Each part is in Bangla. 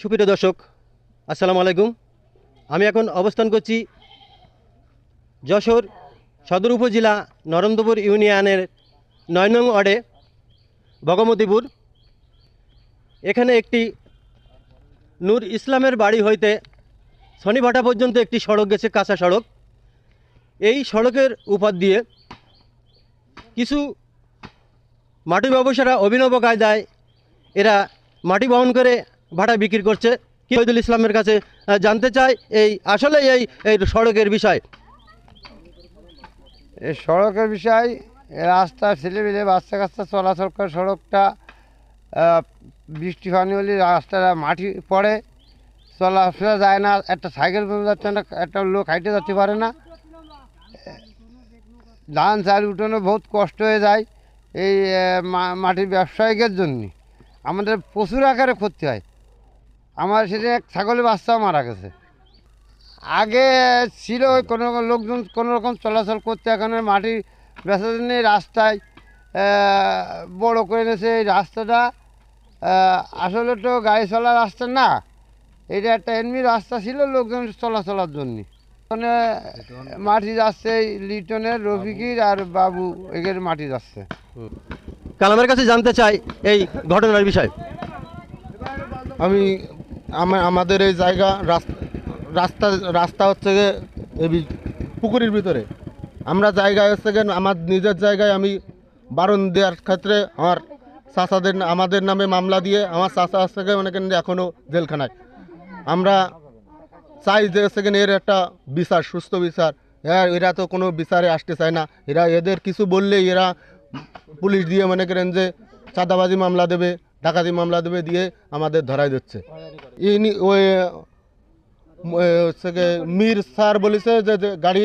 সুপ্রিয় দর্শক, আসসালামু আলাইকুম। আমি এখন অবস্থান করছি যশোর সদর উপজেলা নরেন্দ্রপুর ইউনিয়নের নয় নং ওয়ার্ডে ভগমতিপুর এখানে একটি নূর ইসলামের বাড়ি হইতে শনিভাটা পর্যন্ত একটি সড়ক গেছে, কাঁচা সড়ক। এই সড়কের উপর দিয়ে কিছু মাটি ব্যবসায়ীরা, অভিনব কায়দায় এরা মাটি বহন করে ভাড়া বিক্রি করছে। কি শহীদুল ইসলামের কাছে জানতে চাই এই আসলে এই এই সড়কের বিষয়। এই সড়কের বিষয় রাস্তা ছেলেমেলে বাচ্চা কাচ্চা চলাচল করে সড়কটা বৃষ্টি পানি হলে রাস্তাটা মাটি পড়ে। চলাফেরা যায় না, একটা সাইকেল যাচ্ছে না, একটা লোক হাইটে যেতে পারে না। ধান, চাল উঠানো বহুত কষ্ট হয়ে যায় এই মাটির ব্যবসায়িকের জন্য। আমাদের প্রচুর আকারে ক্ষতি হয়। আমার সেদিন এক ছাগলের বাচ্চাও মারা গেছে। আগে ছিল ওই কোনো রকম লোকজন কোনো রকম চলাচল করতে এখন মাটি বেচার জন্য রাস্তায়। বড় করে এনেছে এই রাস্তাটা। আসলে তো গাড়ি চলার রাস্তা না। এটা একটা এমনি রাস্তা ছিল লোকজন চলাচলার জন্য। ওখানে মাটি যাচ্ছে এই লিটনের রফিকির আর বাবু এগের মাটি যাচ্ছে। কালামের কাছে জানতে চাই এই ঘটনার বিষয়। আমা- আমাদের এই জায়গা রাস- রাস্তা রাস্তা হচ্ছে গিয়ে পুকুরের ভিতরে। আমরা জায়গায় হচ্ছে গিয়ে আমার নিজের জায়গায় আমি বারণ দেওয়ার ক্ষেত্রে আমার চাচাদের না- আমাদের নামে মামলা দিয়ে আমার চাচা হচ্ছে গিয়ে মনে যে এখনও জেলখানায়। আমরা চাই যে হচ্ছে এর একটা বিচার, সুস্থ বিচার। হ্যাঁ এরা তো কোনো বিচারে আসতে চায় না। এরা এদের কিছু বললেই এরা পুলিশ দিয়ে মনে করেন যে চাঁদাবাজি মামলা দেবে। ডাকাতি মামলা দেবে দিয়ে আমাদের ধরাই দিচ্ছে। ইনি ওই হচ্ছে মীর স্যার বলেছে যে গাড়ি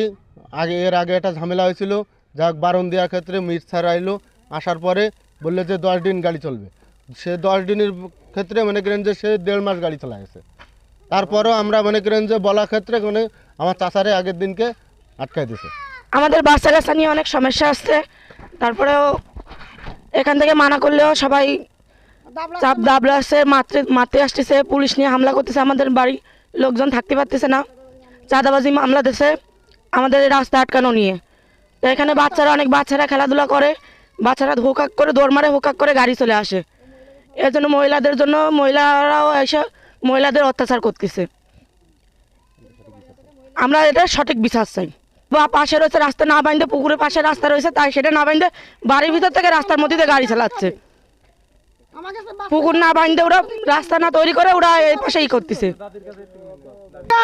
আগে, এর আগে একটা ঝামেলা হয়েছিল। যাক, বারণ দেওয়ার ক্ষেত্রে মীর স্যার আইলো, আসার পরে বললে যে দশ দিন গাড়ি চলবে। সে দশ দিনের ক্ষেত্রে মনে করেন যে সে দেড় মাস গাড়ি চলা গেছে। তারপরও আমরা মনে করেন যে বলা ক্ষেত্রে মানে আমার চাচারে আগের দিনকে আটকাই দিছে। আমাদের বাচ্চা কাচ্চা নিয়ে অনেক সমস্যা আসছে তারপরেও এখান থেকে মানা করলেও সবাই চাপ দাবলা আসছে মাত্রে মারতে আসতেছে পুলিশ নিয়ে হামলা করতেছে আমাদের বাড়ি লোকজন থাকতে পারতেছে না। চাঁদাবাজি মামলা দিছে আমাদের রাস্তা আটকানো নিয়ে। তো এখানে বাচ্চারা অনেক বাচ্চারা খেলাধুলা করে বাচ্চারা হোকাক করে দৌড় মারে হোকাক করে গাড়ি চলে আসে। এর জন্য মহিলাদের জন্য মহিলারাও এসে মহিলাদের অত্যাচার করতেছে। আমরা এটা সঠিক বিচার চাই। বা পাশে রয়েছে রাস্তা না বাইন্দে পুকুরের পাশে রাস্তা রয়েছে তাই সেটা না বাইন্দে বাড়ির ভিতর থেকে রাস্তার মধ্যে দিয়ে গাড়ি চালাচ্ছে। পুকুর না বাইন্দে ওরা রাস্তা না তৈরি করে ওরা এই পাশে ই করতেছে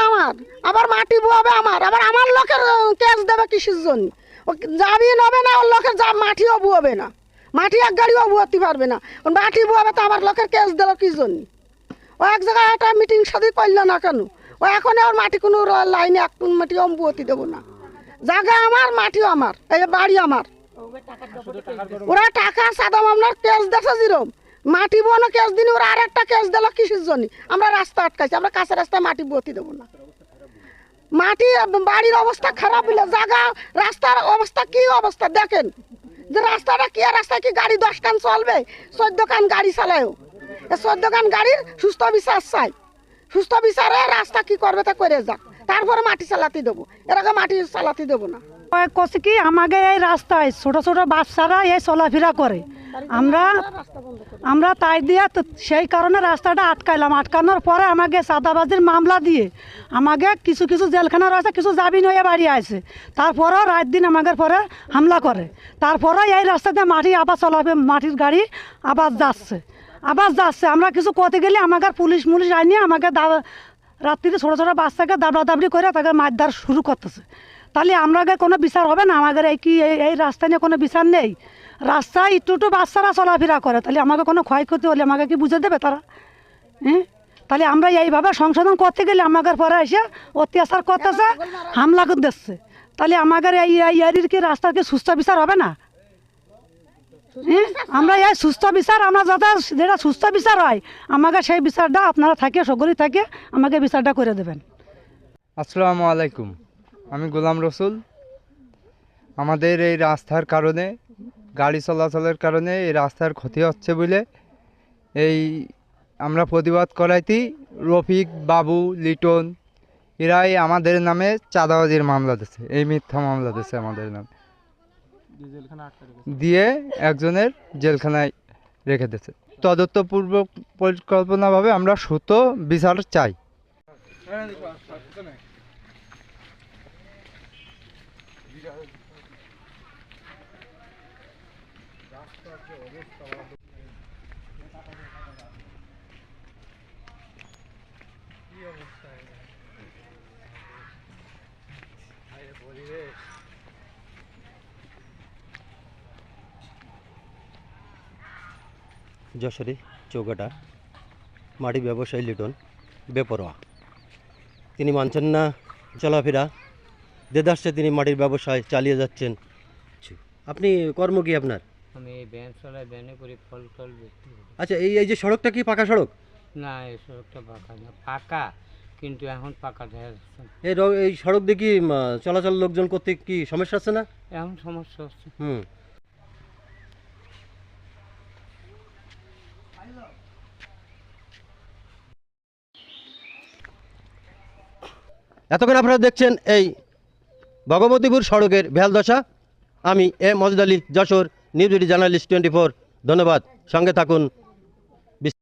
আমার। আবার মাটি বোয়াবে আমার। আবার আমার লোকের কেস দেবে কৃষির জন্য? ও যাবি নেবে না ওর লোকের যা মাটিও বুয়াবে না। মাটি এক গাড়িও বুয়াতে পারবে না। মাটি বুয়াবে তো আমার লোকের কেস দিল কি জন্য? ও এক জায়গায় একটা মিটিং সাথে করল না কেন? ও এখন ওর মাটি কোনো র- লাইনে এক মাটি আমি বুয়াতে দেবো না। জায়গা আমার মাটিও আমার এই বাড়ি আমার। ওরা টাকা সাদা মামলার কেস দেখে যেরম মাটি বোনো কেস দিন, ওরা আর একটা কেস দিল কিসের জন্য? আমরা রাস্তা আটকাইছি, আমরা কাঁচা রাস্তায় মাটি বতি দেবো না। মাটি, বাড়ির অবস্থা খারাপ হলে জায়গা, রাস্তার অবস্থা কি অবস্থা দেখেন? যে রাস্তাটা কি রাস্তায় কি গাড়ি দশ কান চলবে? চোদ্দ কান গাড়ি চালায়ও। চোদ্দ কান গাড়ির সুস্থ বিচার চাই। সুস্থ বিচারে রাস্তা কি করবে তা করে যাক। তারপরে মাটি চালাতে দেবো। এরকম মাটি চালাতে দেবো না। কছে কি, আমাকে এই রাস্তায় ছোট ছোট বাচ্চারা এই চলাফেরা করে। আমরা আমরা তাই দিয়ে সেই কারণে রাস্তাটা আটকাইলাম। আটকানোর পরে আমাকে সাদাবাজির মামলা দিয়ে আমাকে কিছু কিছু জেলখানা রয়েছে কিছু জামিন হয়ে বাড়ি আছে তারপরেও রাত দিন আমাদের পরে হামলা করে। তারপরে এই রাস্তাতে মাটি আবার চলাবে মাটির গাড়ি আবার যাচ্ছে। আবার যাচ্ছে। আমরা কিছু করতে গেলে আমাকে পুলিশ মুলিশ আইনি আমাকে দা- রাত্রিতে ছোটো ছোটো বাচ্চাকে দাবড়া দাবড়ি করে তাকে মারধার শুরু করতেছে। তাহলে আমাদের কোনো বিচার হবে না? আমাদের এই কি এই- এই রাস্তা নিয়ে কোনো বিচার নেই? রাস্তায় একটু একটু বাচ্চারা চলাফেরা করে। তাহলে আমাকে কোনো ক্ষয়ক্ষতি হলে আমাকে কি বুঝে দেবে তারা? হ্যাঁ তাহলে আমরা এইভাবে সংশোধন করতে গেলে আমাদের পরে এসে অত্যাচার করতেছে, হামলা করে দিচ্ছে। তাহলে আমাদের এই এরির কি রাস্তার কি সুস্থ বিচার হবে না? আমরা এই সুস্থ বিচার, আমরা যাতে যেটা সুস্থ বিচার হয়, আমাকে সেই বিচারটা আপনারা থাকে, সকলেই থাকে, আমাকে বিচারটা করে দেবেন। আসসালামু আলাইকুম। আমি গোলাম রসুল। আমাদের এই রাস্তার কারণে গাড়ি চলাচলের কারণে এই রাস্তার ক্ষতি হচ্ছে বলে এই আমরা প্রতিবাদ করাইতে রফিক, বাবু, লিটন, এরাই আমাদের নামে চাঁদাবাজির মামলা দিচ্ছে এই মিথ্যা মামলা দিচ্ছে আমাদের নামে। দিয়ে একজনের জেলখানায় রেখে দিচ্ছে তদত্তপূর্বক পরিকল্পনাভাবে আমরা সুতো বিচার চাই। যশোরে চৌকাটা মাটি ব্যবসায়ী লিটন বেপরোয়া। তিনি মানছেন না চলাফেরা দেদার্সে তিনি মাটির ব্যবসায় চালিয়ে যাচ্ছেন। আপনি কর্ম কি আপনার? আমি এই ভ্যান চালাই ভ্যানে করে ফল টল বিক্রি আচ্ছা এই এই যে সড়কটা কি পাকা সড়ক? না এই সড়কটা পাকা না পাকা কিন্তু এখন পাকা দেখা যাচ্ছে। এই এই সড়ক দিয়ে কি চলাচল লোকজন করতে কি সমস্যা আছে না? এখন সমস্যা হচ্ছে। হুম। এতক্ষণ আপনারা দেখছেন এই ভগবতীপুর সড়কের ভেলদশা আমি A Majed Ali Jessore, news journalist twenty four. ধন্যবাদ। সঙ্গে থাকুন।